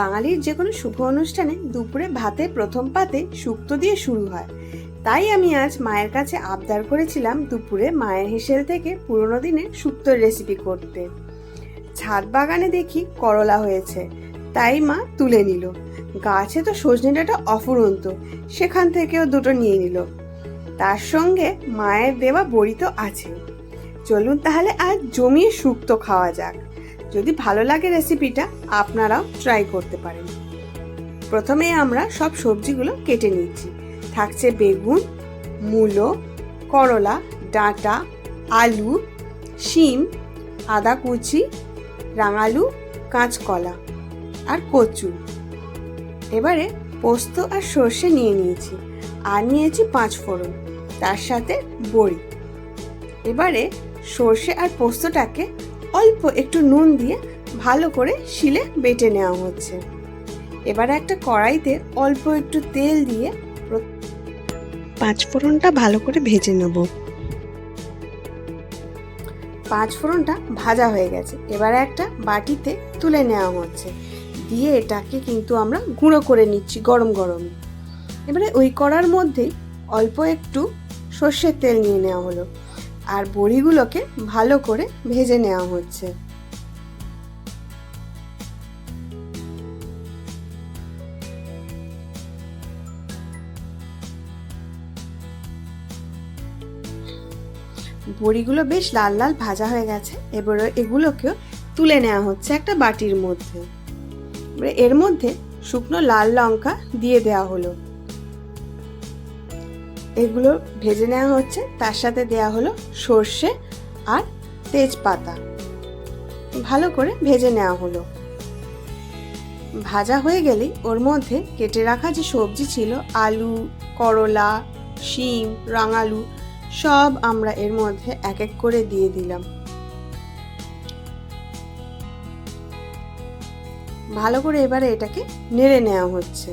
বাঙালির যে কোনো শুভ অনুষ্ঠানে দুপুরে ভাতে প্রথম পাতে শুক্তো দিয়ে শুরু হয়। তাই আমি আজ মায়ের কাছে আবদার করেছিলাম দুপুরে মায়ের হেসেল থেকে পুরোনো দিনের শুক্তোর রেসিপি করতে। ছাদ বাগানে দেখি করলা হয়েছে, তাই মা তুলে নিল। গাছে তো সজনে ডাঁটা অফুরন্ত, সেখান থেকেও দুটো নিয়ে নিল। তার সঙ্গে মায়ের দেওয়া বড়ি তো আছে। চলুন তাহলে আজ জমিয়ে শুক্তো খাওয়া যাক। যদি ভালো লাগে রেসিপিটা আপনারাও ট্রাই করতে পারেন। প্রথমে আমরা সব সবজিগুলো কেটে নিচ্ছি। থাকছে বেগুন, মূলো, করলা, ডাঁটা, আলু, শিম, আদা কুচি, রাঙালু, কাঁচকলা আর কচু। এবারে পোস্ত আর সর্ষে নিয়ে নিয়েছি আর নিয়েছি পাঁচ ফোড়ন, তার সাথে বড়ি। এবারে সর্ষে আর পোস্তটাকে অল্প একটু নুন দিয়ে ভালো করে শিলে বেটে নেওয়া হচ্ছে। এবার একটা কড়াইতে অল্প একটু তেল দিয়ে পাঁচ ফোড়নটা ভালো করে ভেজে নেব। পাঁচ ফোড়নটা ভাজা হয়ে গেছে। এবার একটা বাটিতে তুলে নেওয়া হচ্ছে। দিয়ে এটাকে কিন্তু আমরা গুঁড়ো করে নিচ্ছি গরম গরম। এবারে ওই কড়ার মধ্যেই অল্প একটু সর্ষের তেল নিয়ে নেওয়া হলো। আর বড়িগুলোকে ভালো করে ভেজে নেওয়া হচ্ছে। বড়িগুলো বেশ লাল লাল ভাজা হয়ে গেছে, এবারে এগুলোকেও তুলে নেওয়া হচ্ছে একটা বাটির মধ্যে। এর মধ্যে শুকনো লাল লঙ্কা দিয়ে দেওয়া হলো। এগুলো ভেজে নেওয়া হচ্ছে। তার সাথে দেওয়া হলো সর্ষে আর তেজপাতা। ভালো করে ভেজে নেওয়া হলো। ভাজা হয়ে গেলেই ওর মধ্যে কেটে রাখা যে সবজি ছিল, আলু, করলা, শিম, রাঙালু, সব আমরা এর মধ্যে এক এক করে দিয়ে দিলাম। ভালো করে এবারে এটাকে নেড়ে নেওয়া হচ্ছে।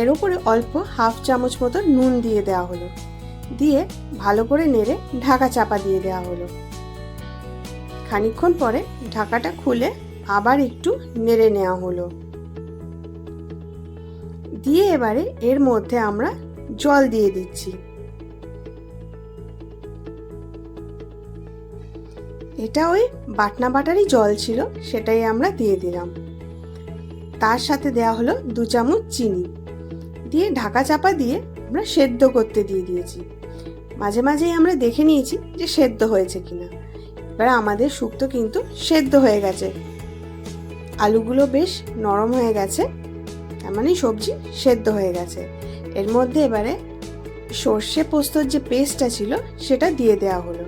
এর উপরে অল্প হাফ চামচ মতো নুন দিয়ে দেওয়া হলো। দিয়ে ভালো করে নেড়ে ঢাকা চাপা দিয়ে দেওয়া হলো। খানিক্ষণ পরে ঢাকাটা খুলে আবার একটু নেড়ে নেওয়া হলো। দিয়ে এবারে এর মধ্যে আমরা জল দিয়ে দিচ্ছি। এটা ওই বাটনা বাটারই জল ছিল, সেটাই আমরা দিয়ে দিলাম। তার সাথে দেওয়া হলো দু চামচ চিনি। দিয়ে ঢাকা চাপা দিয়ে আমরা সেদ্ধ করতে দিয়ে দিয়েছি। মাঝে মাঝেই আমরা দেখে নিয়েছি যে সেদ্ধ হয়েছে কিনা। এবার আমাদের শুক্তো কিন্তু সেদ্ধ হয়ে গেছে। আলুগুলো বেশ নরম হয়ে গেছে, তার মানে সবজি সেদ্ধ হয়ে গেছে। এর মধ্যে এবারে সর্ষে পোস্তর যে পেস্টটা ছিল, সেটা দিয়ে দেওয়া হলো।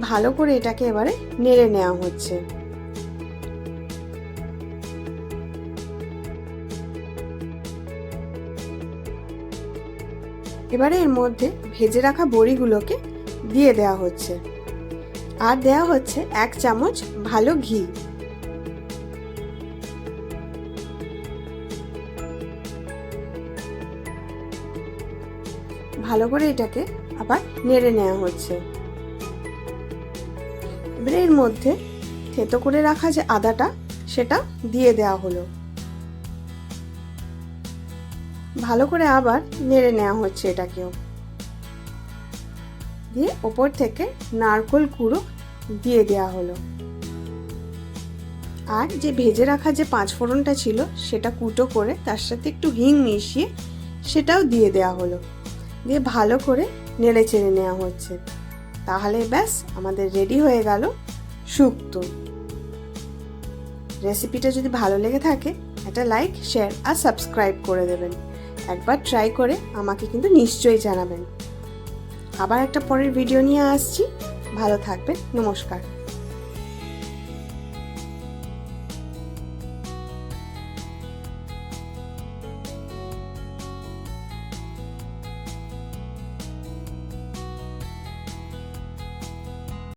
ভালো করে এটাকে এবারে নেড়ে নেওয়া হচ্ছে। এবারে এর মধ্যে ভেজে রাখা বড়িগুলোকে দিয়ে দেওয়া হচ্ছে। আর দেওয়া হচ্ছে এক চামচ ভালো ঘি। ভালো করে এটাকে আবার নেড়ে নেওয়া হচ্ছে। এবারে এর মধ্যে থেতো করে রাখা যে আদাটা, সেটা দিয়ে দেওয়া হলো। ভালো করে আবার নেড়ে নেওয়া হচ্ছে এটাকেও। দিয়ে ওপর থেকে নারকোল কুড়ো দিয়ে দেওয়া হলো। আর যে ভেজে রাখা যে পাঁচ ফোড়নটা ছিল, সেটা কুটো করে তার সাথে একটু হিং মিশিয়ে সেটাও দিয়ে দেওয়া হলো। দিয়ে ভালো করে নেড়ে চেড়ে নেওয়া হচ্ছে। তাহলে ব্যাস, আমাদের রেডি হয়ে গেল শুক্তো। রেসিপিটা যদি ভালো লেগে থাকে, একটা লাইক, শেয়ার আর সাবস্ক্রাইব করে দেবেন। একবার ট্রাই করে আমাকে কিন্তু নিশ্চয়ই জানাবেন। আবার একটা পরের ভিডিও নিয়ে আসছি। ভালো থাকবেন। নমস্কার।